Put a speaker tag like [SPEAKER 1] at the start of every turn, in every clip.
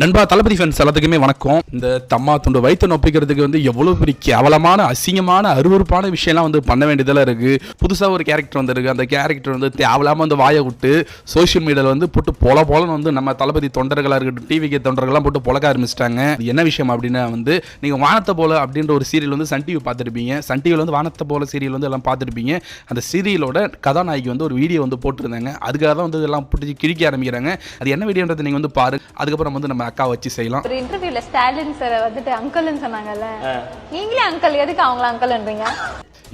[SPEAKER 1] நண்பா தளபதி ஃபேன்ஸ் எல்லாத்துக்குமே வணக்கம். இந்த தம்மா துண்டு வயிற்று நொப்பிக்கிறதுக்கு வந்து எவ்வளோ பெரிய கேவலமான அசிங்கமான அருவருப்பான விஷயம்லாம் வந்து பண்ண வேண்டியதெல்லாம் இருக்குது புதுசாக ஒரு கேரக்டர் வந்திருக்கு. அந்த கேரக்டர் வந்து தேவையில்லாம வந்து வாயை விட்டு சோஷியல் மீடியாவில் வந்து போட்டு பொல போலன்னு வந்து நம்ம தளபதி தொண்டர்களாக இருக்கட்டும் டிவிக்கு தொண்டர்கள்லாம் போட்டு பொழக்க ஆரம்பிச்சிட்டாங்க. என்ன விஷயம் அப்படின்னா வந்து நீங்கள் வானத்தை போல அப்படின்ற ஒரு சீரியல் வந்து சன் டிவி பார்த்துருப்பீங்க. சன் டிவியில் வந்து வானத்தை போல சீரியல் வந்து எல்லாம் பார்த்துருப்பீங்க. அந்த சீரியலோட கதாநாயகி வந்து ஒரு வீடியோ வந்து போட்டிருந்தாங்க. அதுக்காக தான் வந்து எல்லாம் போட்டு கிழிக்க ஆரம்பிக்கிறாங்க. அது என்ன வீடியோன்றது நீங்கள் வந்து பாருங்க. அதுக்கப்புறம் வந்து நம்ம அக்கா வச்சு செய்யலாம்.
[SPEAKER 2] ஒரு இன்டர்வியூல ஸ்டாலின் சார் வந்துட்டு அங்கிள்னு சொன்னாங்கல்ல. நீங்களே அங்கிள் எதுக்கு அவங்கள அங்கிள்ன்றீங்க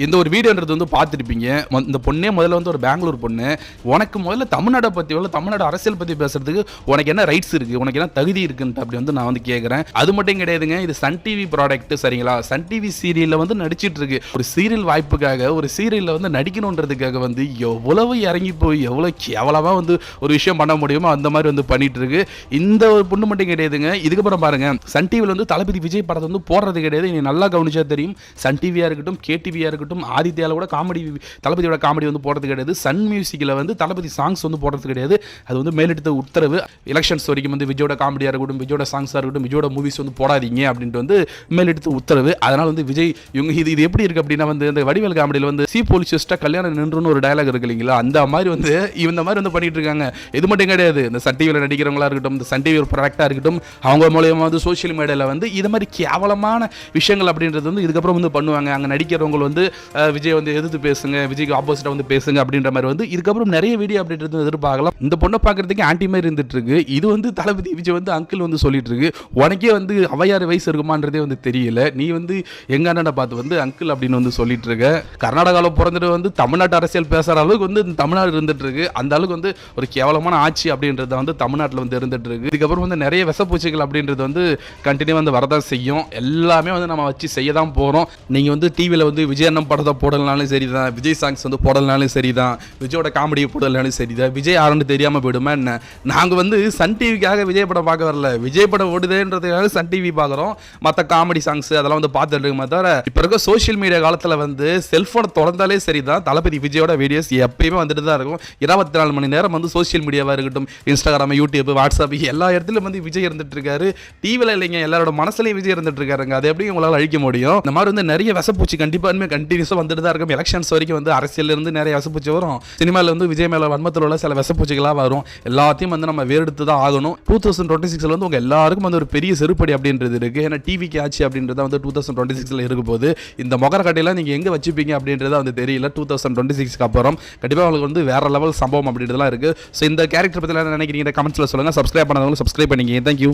[SPEAKER 1] இந்த ஒரு வீடியோன்றது வந்து பார்த்துருப்பீங்க. இந்த பொண்ணே முதல்ல வந்து ஒரு பெங்களூர் பொண்ணு. உனக்கு முதல்ல தமிழ்நாடை பற்றி உள்ள தமிழ்நாடு அரசியல் பற்றி பேசுறதுக்கு உனக்கு என்ன ரைட்ஸ் இருக்குது உனக்கு என்ன தகுதி இருக்குன்ட்டு அப்படி வந்து நான் வந்து கேட்குறேன் அது மட்டும் கிடையாதுங்க. இது சன் டிவி ப்ராடக்ட் சரிங்களா? சன் டிவி சீரியலில் வந்து நடிச்சிட்டு இருக்கு. ஒரு சீரியல் வாய்ப்புக்காக ஒரு சீரியலில் வந்து நடிக்கணுன்றதுக்காக வந்து எவ்வளவு இறங்கி போய் எவ்வளோ கேவலமாக வந்து ஒரு விஷயம் பண்ண முடியுமோ அந்த மாதிரி வந்து பண்ணிட்டு இருக்கு. இந்த ஒரு பொண்ணு மட்டும் கிடையாதுங்க. இதுக்கப்புறம் பாருங்க. சன் டிவியில் வந்து தளபதி விஜய் படத்தை வந்து போடுறது கிடையாது. நீ நல்லா கவனிச்சா தெரியும். சன் டிவியாக இருக்கட்டும் கேடிவியாக இருக்கட்டும் ஆதித்யால கூட காமெடி தளபதியோட காமெடி வந்து போடுறது கிடையாது. சன் மியூசிக்கில் வந்து தளபதி சாங்ஸ் வந்து போடுறது கிடையாது. அது வந்து மேலிட்ட உத்தரவு. எலெக்ஷன்ஸ் வரைக்கும் வந்து விஜயோட காமெடியாக இருக்கட்டும் விஜயோட சாங்ஸாக இருக்கட்டும் விஜயோட மூவிஸ் வந்து போடாதீங்க அப்படின்ட்டு வந்து மேலிட்ட உத்தரவு. அதனால் வந்து விஜய் இவங்க இது இது எப்படி இருக்குது அப்படின்னா வந்து இந்த வடிவேல் காமெடியில் வந்து சி போலீசிஸ்ட்டாக கல்யாணம் நின்றுன்னு ஒரு டயலாக் இருக்கு இல்லைங்களா? அந்த மாதிரி வந்து இந்த மாதிரி வந்து பண்ணிட்டு இருக்காங்க. இது மட்டும் கிடையாது. இந்த சன் டிவியில் நடிக்கிறவங்களா இருக்கட்டும் இந்த சன் டிவி ஒரு ப்ராடக்டாக இருக்கட்டும் அவங்க மூலயமா வந்து சோஷியல் மீடியாவில் வந்து இது மாதிரி கேவலமான விஷயங்கள் அப்படின்றது வந்து இதுக்கப்புறம் வந்து பண்ணுவாங்க. அங்கே நடிக்கிறவங்க வந்து விஜய் வந்து எதிர்த்து பேசுங்க விஜய்க்கு ஆப்போசிட்டாக வந்து பேசுங்க அப்படின்ற மாதிரி வந்து இதுக்கப்புறம் நிறைய வீடியோ அப்படின்றது எதிர்பார்க்கலாம். இந்த பொண்ணை பார்க்கறதுக்கு ஆன்டி மாதிரி இருந்துட்டு இருக்கு இது வந்து தளபதி விஜய் வந்து அங்கிள் வந்து சொல்லிட்டு இருக்கு உனக்கே வந்து அவையாறு வயசு இருக்குமான்றதே வந்து தெரியல. நீ வந்து எங்க அண்ணனை பார்த்து வந்து அங்கிள் அப்படின்னு வந்து சொல்லிட்டு இருக்க கர்நாடகாவில் பிறந்துட்டு வந்து தமிழ்நாட்டு அரசியல் பேசுற அளவுக்கு வந்து தமிழ்நாடு இருந்துட்டு இருக்கு அந்த அளவுக்கு வந்து ஒரு கேவலமான ஆட்சி அப்படின்றது வந்து தமிழ்நாட்டில் வந்து இருந்துட்டு இருக்கு இதுக்கப்புறம் வந்து நிறைய விஷப்பூச்சிகள் அப்படின்றது வந்து கண்டினியூ வந்து வரதான் செய்யும். எல்லாமே வந்து நம்ம வச்சு செய்ய தான் போகிறோம் நீங்கள் வந்து டிவியில் வந்து விஜய் அண்ணன் படத்தை போடலனாலும் சரிதான். விஜய் சாங்ஸ் வந்து போடலனாலும் சரிதான். விஜயோட காமெடியை போடலனாலும் சரிதான். விஜய் யாருன்னு தெரியாமல் போயிடுமா என்ன? நாங்கள் வந்து சன் டிவிக்காக விஜய் படம் பார்க்க வரல. விஜய் படம் ஓடுதேன்றதுக்காக சன் டிவி பார்க்குறோம். மற்ற காமெடி சாங்ஸ் அதெல்லாம் வந்து பார்த்துட்டு இருக்கோமே தவிர இப்போ இருக்க சோஷியல் மீடியா காலத்தில் வந்து செல்ஃபோனை திறந்தாலே சரிதான். தளபதி விஜயோட வீடியோஸ் எப்பயுமே வந்துட்டு தான் இருக்கும். இருபத்தி நாலு மணி நேரம் வந்து சோஷியல் மீடியாவாக இருக்கட்டும். இன்ஸ்டாகிராம் யூடியூப் வாட்ஸ்அப் எல்லா இடத்துலையும் வந்து விஜய் இருந்துட்டு இருக்காரு. டிவியில் இல்லைங்க எல்லாரோட மனசுலையும் விஜய் இருந்துட்டு இருக்காருங்க. அதை எப்படி உங்களால் அழிக்க முடியும்? இந்த மாதிரி வந்து நிறைய விசப்பூச்சி கண்டிப்பாக கண்டிப்பாக கண்டினியூஸாக வந்துட்டு தான் இருக்கும். எலெக்ஷன்ஸ் வரைக்கும் வந்து அரசியலேருந்து நிறைய வசப்பூச்சி வரும். சினிமாவில் வந்து விஜய் மேலே வன்மத்தில் உள்ள சில வசப்பூச்சிகளாக வரும். எல்லாத்தையும் வந்து நம்ம வேறெடுத்து தான் ஆகணும். டூ தௌசண்ட் டுவெண்ட்டி சிக்ஸில் வந்து உங்கள் எல்லாருக்கும் வந்து ஒரு பெரிய செருப்படி அப்படின்றது இருக்குது ஏன்னா டிவிக்கு ஆச்சு அப்படின்றத வந்து டூ தௌசண்ட் டுவெண்ட்டி சிக்ஸில் இருக்கும்போது போது இந்த மொகர கட்டையெல்லாம் நீங்கள் எங்கே வச்சுப்பீங்க அப்படின்றத வந்து தெரியல. டூ தௌசண்ட் டுவெண்ட்டி சிக்ஸ்க்கு அப்புறம் கண்டிப்பாக உங்களுக்கு வந்து வேற லெவல் சம்பவம் அப்படின்றதுலாம் இருக்குது ஸோ இந்த கேரக்டர் பற்றி என்ன நினைக்கிறீங்க கமெண்ட்ஸில் சொல்லுங்கள் சப்ஸ்கிரைப் பண்ணாதவங்களும் சப்ஸ்கிரைப் பண்ணிக்கிங்க. Thank you